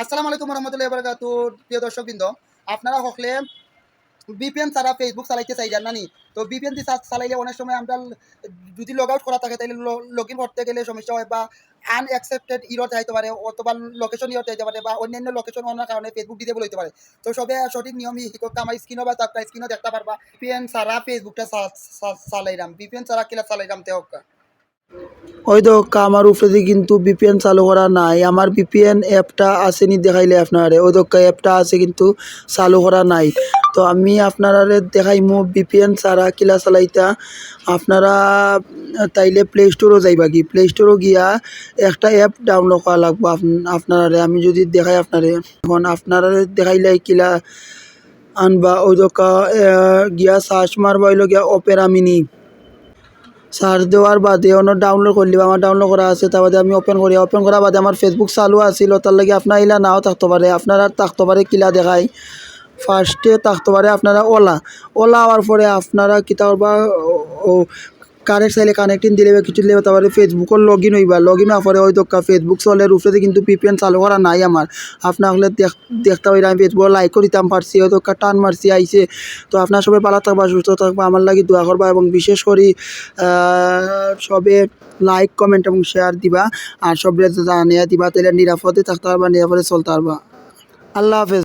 আসসালামু আলাইকুম রহমতুল্লাহ বরকাত প্রিয় দর্শকবৃন্দ, আপনারা হকলে বিপিএন ছাড়া ফেসবুক চালাইতে চাই জান তো বিপিএন চালাইলে অনেক সময় আমরা যদি লগ আউট করা থাকে তাহলে লগ ইন করতে গেলে সমস্যা হয় বা আনএক্সেপ্টেড ইরর যাইতে পারে, অথবা লোকেশন ইরর যাইতে পারে বা অন্যান্য লোকেশন অন্য কারণে ফেসবুক ডিজেবল হইতে পারে। তো সবে সঠিক নিয়মই শিক্ষক আমার স্ক্রিনও বা তার স্ক্রিনও দেখতে পারবা। বিপিএন ছাড়া ফেসবুকটা চালাইলাম। বিপিএন ছাড়া কিলা চালাইলাম তেহকা ওই তো আমার উপরে কিন্তু বিপিএন চালু করা নাই। আমার বিপিএন অ্যাপটা আসেনি দেখাইলে আপনারে। ওই তো অ্যাপটা আছে কিন্তু চালু করা নাই। তো আমি আপনারা দেখাইমু বিপিএন ছাড়া কিলা চালাইতা। আপনারা তাইলে প্লে স্টোরও যাইবা কি? প্লে স্টোরও গিয়া একটা অ্যাপ ডাউনলোড করা লাগবো আপনারা আমি যদি দেখাই আপনারে, এখন আপনারা দেখাইলে কিলা আনবা। ওই তো গিয়া সার্চ মারবা হইল গিয়া অপেরা মিনি সার্চ দেওয়ার বাদে অন্য ডাউনলোড করলি আমার ডাউনলোড করা আছে তার বাদে আমি ওপেন করি। ওপেন করার বাদে আমার ফেসবুক চালু আছিল, তার লাগে আপনার ইলা নাও থাকতে পারে। আপনার আর থাকতে পারে কিলা দেখায় ফার্স্টে থাকতে পারে আপনারা ওলা ওলা হওয়ার পরে আপনারা কিতা করবা কানেক্ট চাইলে কানেক্টিং দিলে কিছু দিলে তারপরে ফেসবুকর লগ ইন হইবা। লগ ইন হওয়ার পরে দোকা ফেসবুক চলে উপরে কিন্তু পিপিএন চালু করা নাই আমার। আপনার হলে দেখতে পারি আমি ফেসবুক লাইক করিতাম, পারছি দোকা টান মারছি, আইছে। তো আপনার সবাই ভালো থাকবা, সুস্থ থাকবা, আমার লাগি দোয়া করবা এবং বিশেষ করে সবে লাইক কমেন্ট এবং শেয়ার দিবা। আর সব জানিয়ে দিবা তাহলে নিরাপদে থাকতে পারবা, নিরাপদে চলতে পারবা। আল্লাহ হাফেজ।